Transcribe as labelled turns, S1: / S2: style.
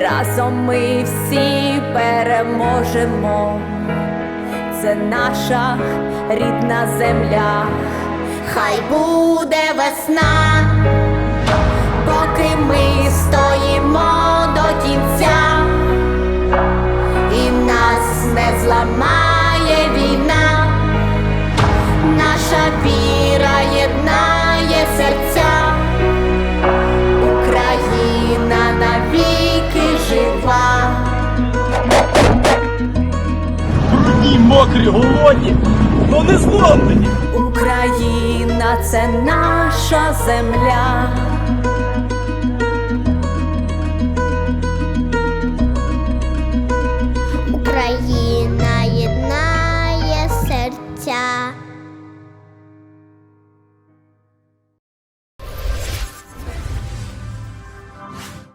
S1: Разом ми всі переможемо. Це наша рідна земля. Хай буде весна, поки ми стоїмо
S2: мокрі, голодні, но не зломлені.
S1: Україна це наша земля.